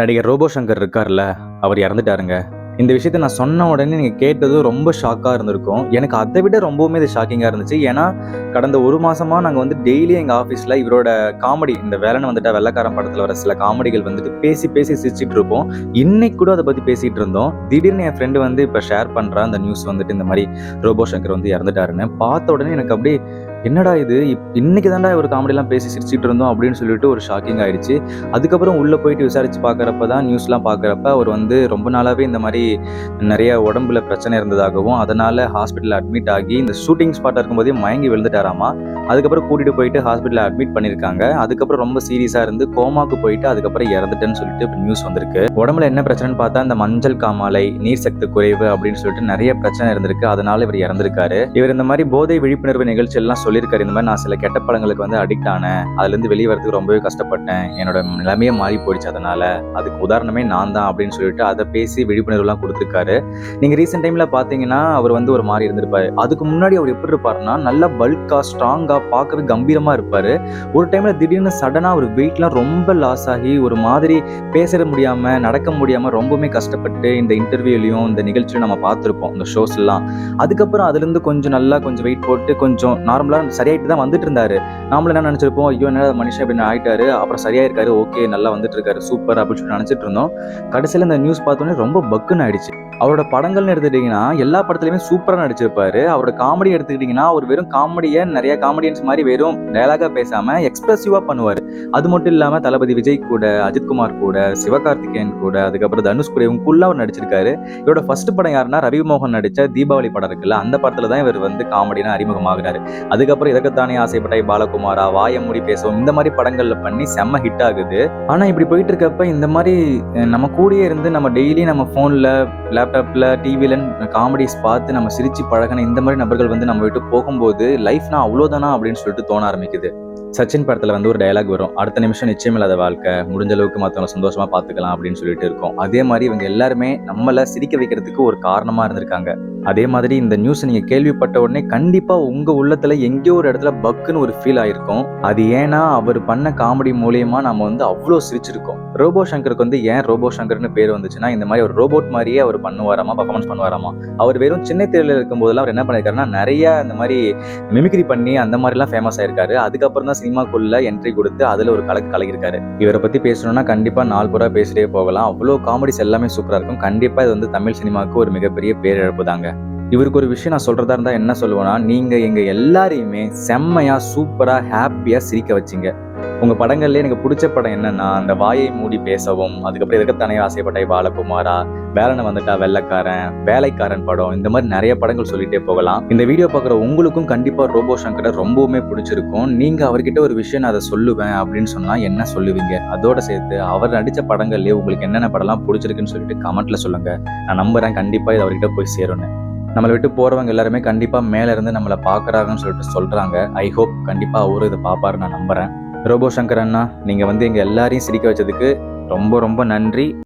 நடிகர் ரோபோ சங்கர் இருக்கார்ல அவர் இறந்துட்டாருங்க. இந்த விஷயத்த நான் சொன்ன உடனே நீங்கள் கேட்டதும் ரொம்ப ஷாக்காக இருந்திருக்கும். எனக்கு அதை விட ரொம்பவுமே இது ஷாக்கிங்காக இருந்துச்சு. ஏன்னா கடந்த ஒரு மாதமாக நாங்கள் வந்து டெய்லி எங்கள் ஆஃபீஸில் இவரோட காமெடி இந்த வேலைன்னு வந்துட்டா வெள்ளக்காரன் படத்தில் வர சில காமெடிகள் வந்துட்டு பேசி பேசி சிரிச்சிட்டு இருப்போம். இன்னைக்கு கூட அதை பற்றி பேசிகிட்டு இருந்தோம். திடீர்னு என் ஃப்ரெண்டு வந்து இப்போ ஷேர் பண்ணுறான் அந்த நியூஸ் வந்துட்டு இந்த மாதிரி ரோபோ சங்கர் வந்து இறந்துட்டாருன்னு. பார்த்த உடனே எனக்கு அப்படியே என்னடா இது? இப்- இன்னைக்கு தாண்டா ஒரு காமெடிலாம் பேசி சிரிச்சிட்டு இருந்தோம் அப்படின்னு சொல்லிட்டு ஒரு ஷாக்கிங் ஆயிடுச்சு. அதுக்கப்புறம் உள்ளே போயிட்டு விசாரிச்சு பார்க்குறப்ப தான் நியூஸ்லாம் பார்க்குறப்ப அவர் வந்து ரொம்ப நாளாகவே இந்த மாதிரி நிறைய உடம்புல பிரச்சனை இருந்ததாகவும் அதனால ஹாஸ்பிட்டலில் அட்மிட் ஆகி இந்த ஷூட்டிங் ஸ்பாட்டாக இருக்கும்போதே மயங்கி விழுந்துட்டாராமா? அதுக்கப்புறம் கூட்டிட்டு போயிட்டு ஹாஸ்பிட்டலில் அட்மிட் பண்ணியிருக்காங்க அதுக்கப்புறம் ரொம்ப சீரியஸாக இருந்து கோமாக்கு போயிட்டு அதுக்கப்புறம் இறந்துட்டேன்னு சொல்லிட்டு நியூஸ் வந்திருக்கு. உடம்புல என்ன பிரச்சனைன்னு பார்த்தா இந்த மஞ்சள் காமாலை நீர் சக்தி குறைவு அப்படின்னு சொல்லிட்டு நிறைய பிரச்சனை இருந்திருக்கு. அதனால இவர் இறந்திருக்காரு. இவர் இந்த மாதிரி போதை விழிப்புணர்வு நிகழ்ச்சி எல்லாம் சொல்லியிருக்காரு. இந்த மாதிரி நான் சில கெட்ட படங்களுக்கு வந்து அடிக்ட் ஆனேன். அதுலேருந்து வெளியே வரதுக்கு ரொம்பவே கஷ்டப்பட்டேன். என்னோட நிலைமையே மாறி போயிடுச்சு அதனால. அதுக்கு உதாரணமே நான் தான் அப்படின்னு சொல்லிட்டு அதை பேசி விழிப்புணர்வுலாம் கொடுத்துருக்காரு. நீங்கள் ரீசெண்ட் டைமில் பார்த்தீங்கன்னா அவர் வந்து ஒரு மாதிரி இருந்திருப்பாரு. அதுக்கு முன்னாடி அவர் எப்படி இருப்பாருன்னா நல்லா பல்காக ஸ்ட்ராங்காக பார்க்கவே கம்பீரமாக இருப்பார். ஒரு டைமில் திடீர்னு சடனாக ஒரு வெயிட்லாம் ரொம்ப லாஸ் ஆகி ஒரு மாதிரி பேச முடியாமல் நடக்க முடியாமல் ரொம்பவுமே கஷ்டப்பட்டு இந்த இன்டர்வியூலையும் இந்த நிகழ்ச்சியும் நம்ம பார்த்துருப்போம் இந்த ஷோஸ்லாம் அதுக்கப்புறம் அதுலேருந்து கொஞ்சம் நல்லா கொஞ்சம் வெயிட் போட்டு கொஞ்சம் நார்மலாக சரியாயிட்டு தான் வந்துட்டு இருந்தாரு நாமளும் என்ன நினச்சிருப்போம்? ஐயோ என்ன மனுஷன் அப்படின்னு ஆயிட்டாரு. அப்புறம் சரியாயிருக்காரு. ஓகே நல்லா வந்துட்டு இருக்காரு சூப்பர் அப்படின்னு சொல்லி நினச்சிட்டு இருந்தோம். கடைசியில் இந்த நியூஸ் பார்த்தோன்னே ரொம்ப பக்குன்னு ஆயிடுச்சு. அவரோட படங்கள்னு எடுத்துக்கிட்டிங்கன்னா எல்லா படத்துலையுமே சூப்பராக நடிச்சிருப்பாரு. அவரோட காமெடி எடுத்துக்கிட்டிங்கன்னா அவர் வெறும் காமெடியை நிறைய காமெடியன்ஸ் மாதிரி வெறும் டயலாகாக பேசாமல் எக்ஸ்பிரசிவாக பண்ணுவார். அது மட்டும் இல்லாமல் தளபதி விஜய் கூட அஜித்குமார் கூட சிவகார்த்திகேயன் கூட அதுக்கப்புறம் தனுஷ் கூட இவங்க அவர் நடிச்சிருக்காரு. இவரோட ஃபர்ஸ்ட் படம் யாருன்னா ரவிமோகன் நடித்த தீபாவளி படம் இருக்குல்ல அந்த படத்தில் தான் இவர் வந்து காமெடினா அறிமுகமாகிறாரு. அதுக்கப்புறம் இதற்குத்தானே ஆசைப்பட்டாய் பாலகுமாரா வாயமூடி பேசுவோம் இந்த மாதிரி படங்களில் பண்ணி செம்ம ஹிட் ஆகுது. ஆனால் இப்படி போயிட்டு இருக்கப்ப இந்த மாதிரி நம்ம கூடயே இருந்து நம்ம டெய்லி நம்ம ஃபோனில் லேப்டாப்பில் டிவில காமெடிஸ் பார்த்து நம்ம சிரிச்சு பழகின இந்த மாதிரி நபர்கள் வந்து நம்ம விட்டு போகும்போது லைஃப்னா அவ்வளோதானா? அப்படின்னு சொல்லிட்டு தோண ஆரம்பிக்குது. சச்சின் படத்தில் வந்து ஒரு டயலாக் வரும். அடுத்த நிமிஷம் நிச்சயமில்லாத வாழ்க்கை. முடிஞ்ச அளவுக்கு மற்றவங்க சந்தோஷமா பார்த்துக்கலாம் அப்படின்னு சொல்லிட்டு இருக்கோம். அதே மாதிரி இவங்க எல்லாருமே நம்மளை சிரிக்க வைக்கிறதுக்கு ஒரு காரணமா இருந்திருக்காங்க. அதே மாதிரி இந்த நியூஸ் நீங்க கேள்விப்பட்ட உடனே கண்டிப்பா உங்க உள்ளத்துல எங்கேயோ ஒரு இடத்துல பக்குன்னு ஒரு ஃபீல் ஆயிருக்கும். அது ஏன்னா அவர் பண்ண காமெடி மூலியமா நம்ம வந்து அவ்வளோ சிரிச்சிருக்கோம். ரோபோ சங்கருக்கு வந்து ஏன் ரோபோ சங்கர்னு பேர் வந்துச்சுன்னா இந்த மாதிரி ஒரு ரோபோட் மாதிரியே அவர் பண்ணுவாராமா பர்ஃபார்மன்ஸ் பண்ணுவாராமா? அவர் வெறும் சின்ன இருக்கும் போதெல்லாம் அவர் என்ன பண்ணிருக்காருன்னா நிறைய இந்த மாதிரி மிமிக்ரி பண்ணி அந்த மாதிரிலாம் ஃபேமஸ் ஆயிருக்காரு. அதுக்கப்புறம் தான் சினிமாக்குள்ள என்ட்ரி கொடுத்து அதுல ஒரு கலக்கு கலகிருக்காரு இவரை பத்தி பேசணும்னா கண்டிப்பா நாலு பூரா பேசிட்டே போகலாம். அவ்வளோ காமெடிஸ் எல்லாமே சூப்பராக இருக்கும். கண்டிப்பா இது வந்து தமிழ் சினிமாவுக்கு ஒரு மிகப்பெரிய பேரிழப்பு தாங்க இவருக்கு ஒரு விஷயம் நான் சொல்றதா இருந்தா என்ன சொல்லுவேன்னா நீங்க எங்க எல்லாரையுமே செம்மையா சூப்பரா ஹாப்பியா சிரிக்க வச்சீங்க. உங்க படங்கள்லேயே எனக்கு பிடிச்ச படம் என்னன்னா அந்த வாயை மூடி பேசவும் அதுக்கப்புறம் இருக்கத்தானே ஆசைப்பட்டாய் பாலகுமாரா வேலனை வந்துட்டா வெள்ளக்காரன் வேலைக்காரன் படம் இந்த மாதிரி நிறைய படங்கள் சொல்லிட்டே போகலாம். இந்த வீடியோ பார்க்குற உங்களுக்கும் கண்டிப்பா ரோபோ சங்கரை ரொம்பவுமே பிடிச்சிருக்கும். நீங்க அவர்கிட்ட ஒரு விஷயம் நான் அதை சொல்லுவேன் அப்படின்னு சொன்னா என்ன சொல்லுவீங்க? அதோட சேர்த்து அவர் நடிச்ச படங்கள்லயே உங்களுக்கு என்னென்ன படம்லாம் பிடிச்சிருக்குன்னு சொல்லிட்டு கமெண்ட்ல சொல்லுங்க. நான் நம்புறேன். கண்டிப்பா இது அவர்கிட்ட போய் சேரணும் நம்மளை விட்டு போறவங்க எல்லாருமே கண்டிப்பா மேல இருந்து நம்மளை பாக்குறாங்கன்னு சொல்லிட்டு சொல்றாங்க. ஐ ஹோப் கண்டிப்பா அவரும் இதை பாப்பாரு நான் நம்புறேன். ரோபோ சங்கர் அண்ணா நீங்க வந்து எங்க எல்லாரையும் சிரிக்க வச்சதுக்கு ரொம்ப ரொம்ப நன்றி.